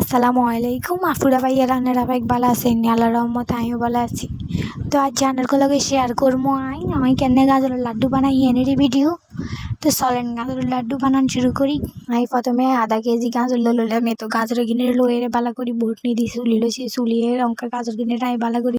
আসসালামু আলাইকুম। আফুরা ভাইয়া, রান্নার আবেগ ভালো আছেন আল্লাহ রহমত আমিও ভালো আছি। তো আজ জানার লগে শেয়ার করব আই, আমি কেন গাজরের লাড্ডু বানাই এনেরই ভিডিও তো চলেন গাজরের লাড্ডু বানান শুরু করি। আমি প্রথমে আধা কেজি গাজর লইলাম। এ তো গাজর কিনে লইয়ে বালা করি বটনি দিয়ে চুলি লইছি চুলিয়ে লঙ্কা গাজর কিনে আমি বালা করি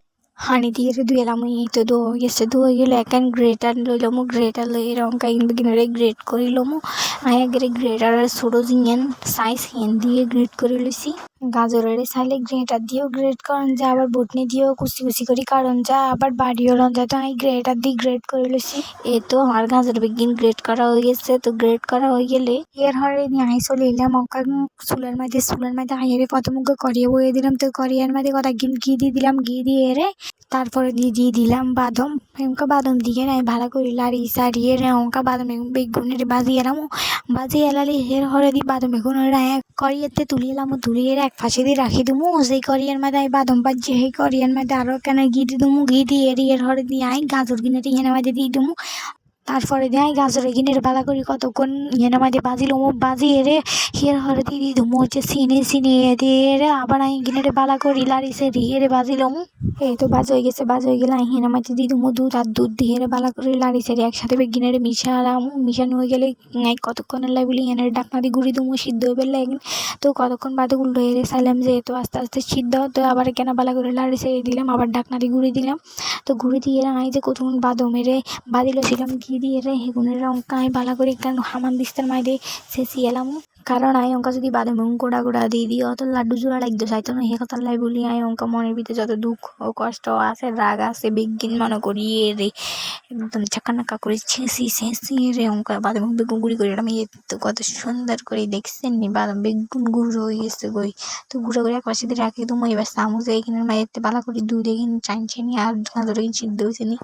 গেছে ধুয়ে গেলে একান গ্রেটার লইলাম গ্রেটার লই লঙ্কা কিনে গ্রেট করি লমু আয় আগে গ্রেটার ছোটো জিঙেন সাইজ হেন দিয়ে গ্রেট করে লইছি গাজরের চাইলে গ্রেটার দিয়েও গ্রেট করেন যা আবার বটনি দিয়েও কুচি কুচি করি কারণ যা আবার বাড়িও যায় তো আমি গ্রেটার দিয়ে গ্রেট করে লইছি এ তো আমার গাজর বেগিন গ্রেট করা হয়ে গেছে তো গ্রেট করা হয়ে গেলে এর হরে আই চলে এলাম অঙ্কা চুলের মধ্যে চুলের মধ্যে আইরে প্রথম করিয়ে বয়ে দিলাম তো করিয়ার মধ্যে কটা গিন ঘি দিয়ে দিলাম ঘি দিয়ে এরে তারপরে দিয়ে দিয়ে দিলাম বাদম এমকা বাদম দিয়ে আমি ভালো করে লাড়ি সারিয়ে অঙ্কা বাদাম বেগুনের বাজিয়ে এলাম। বাজিয়ে এলালি হের হরে দিয়ে বাদাম বেগুনের করিয়াতে তুলি এলাম তুলিয়ে এক পাশে দিয়ে রাখি দিমু। সেই করিয়ার মধ্যে আই বাদাম বাজছে, সেই করিয়ার মধ্যে আরও কেন ঘি দিয়ে দিমু। ঘি দিয়ে এর এর হরে দিয়ে আই গাজর কিনে এনে মধ্যে দিয়ে দিমু। তারপরে দিয়ে, গাজরে গিনের বালা করি কতক্ষণ ইয়েনের মধ্যে বাজিল মো বাজি এরে হিয়ার হরে দিদি দিই মো হচ্ছে সিনে সিনে দিয়ে এরে আবার আমি গিনের বালা করি লাড়িছে দিয়ে রে বাজিল এই তো বাজ হয়ে গেছে, বাজ হয়ে গেলে আমি হিনের মধ্যে দিয়ে দিমু দুধ আর দুধ দিয়ে রে বালা করি লাড়িছে রে একসাথে গিনের মিশালাম, মিশানো হয়ে গেলে কতক্ষণ লাই বলি এনের ডাকনা দিয়ে গুড়ি দুমু সিদ্ধ হয়ে পেলে তো কতক্ষণ বাদে উল্টো এরে চাইলাম যে তো আস্তে আস্তে সিদ্ধ, তো আবার কেন বালা করে লাড়িছে দিলাম, আবার ডাকনা দিয়ে গুড়ি দিলাম। তো গুড়ি দিয়ে আই যে কতক্ষণ বাদম এরে বাদিল ছিলাম ঘি দিয়ে রে হেগুনের রং আমি বালা করে কারণ হামান দিস্তার মাইরে শেষি এলাম কারণ আই অঙ্কা যদি বাদাম গোড়া গোড়া দিয়ে দিই অত লাড্ডু জোড়া লাগতো চাইতো না হে কথা লাই বলি, আই অঙ্কা মনের ভিতরে যত দুঃখ, কষ্ট আছে, রাগ আছে, বিজ্ঞান মনে করি রে, একদম চাকানাকা করে ছেঁচি ছেঁচি রে অঙ্কা বাদাম বেগুন গুঁড়ি করে আমি তো কত সুন্দর করে দেখছেন নি বাদাম বেগুন গুঁড়ো হয়ে গেছে গই তো গুঁড়ো করে এক পাশে দিয়ে রাখি তুমি এবার চামচে এখানে মায়ের বালা করে দুধ এখানে চাইছে নি আর গাজর এখানে সিদ্ধ হয়েছে নি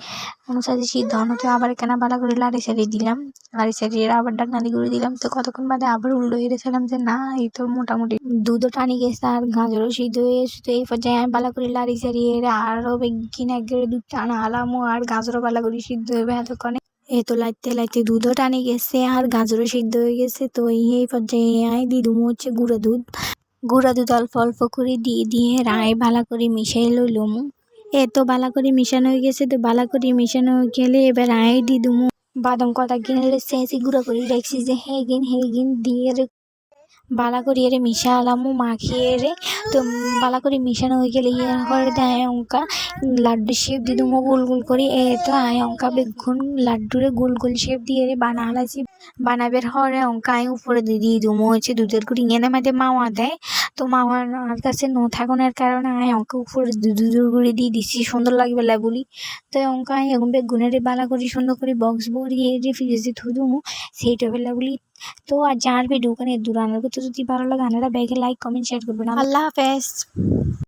অনুসারে সিদ্ধ হনোতে আবার কেন বালা করে লাড়ি সারিয়ে দিলাম, লাড়ি সারিয়ে আবার ডাকনা দিয়ে করে দিলাম, তো কতক্ষণ বাদে আবার উল্টো হেরেছিলাম যে, না, এই তো মোটামুটি দুধও টানি গেছে আর গাজরও সিদ্ধ হয়ে তো এই পর্যায়ে আমি বালা করে লাড়ি সারিয়ে আরও বেগিন একবারে দুধ টানা আলামও আর গাজরও বালা করে সিদ্ধ হবে এতক্ষণে। এ তো লাইতে লাইতে দুধও টানি গেছে আর গাজরও সিদ্ধ হয়ে গেছে। তো এই পর্যায়ে আয় দিয়ে হচ্ছে গুঁড়ো দুধ। গুঁড়া দুধ অল্প অল্প করে দিয়ে দিয়ে রায় ভালো করে মিশাই লইলুম। এ তো বালা করে মিশানো হয়ে গেছে তো বালা করে মিশানো হয়ে গেলে এবার আয় দি দুমু বাদাম কটা গিনে সেঁচি গুঁড়ো করে। রাখছি যে, হে গিন হে গিন, দিয়ে বালা করে এরে মিশালামু মাখিয়ে রে তো বালা করে মিশানো হয়ে গেলে ইয়ে করে দেয় অঙ্কা লাড্ডু শেপ দিয়ে দুমো গোল গোল করি এ তো আয় অঙ্কা বেগুন লাড্ডুরে গোল গোল শেপ দিয়ে রে বানা হালাছি বানাবের হরে অঙ্কা আয় উপরে দিয়ে দুমো হচ্ছে দুধের করে এনে মাঝে মাওয়া দেয়। তো মামার আমার কাছে নো থাকনের কারণে আমি অঙ্কে উপরে দুধের করে দিয়ে দিছি সুন্দর লাগবে লাগুলি তো অঙ্ক আমি এখন বেগুনের বালা করি সুন্দর করে বক্স ভরিয়ে রে ফ্রিজে থুই দুমো সেইটা বেলা। তো আর যার ভিডিও ওখানে আনার কথা যদি ভালো লাগে আনারা ব্যাগে লাইক কমেন্ট শেয়ার করবেন। আল্লাহ হাফেজ।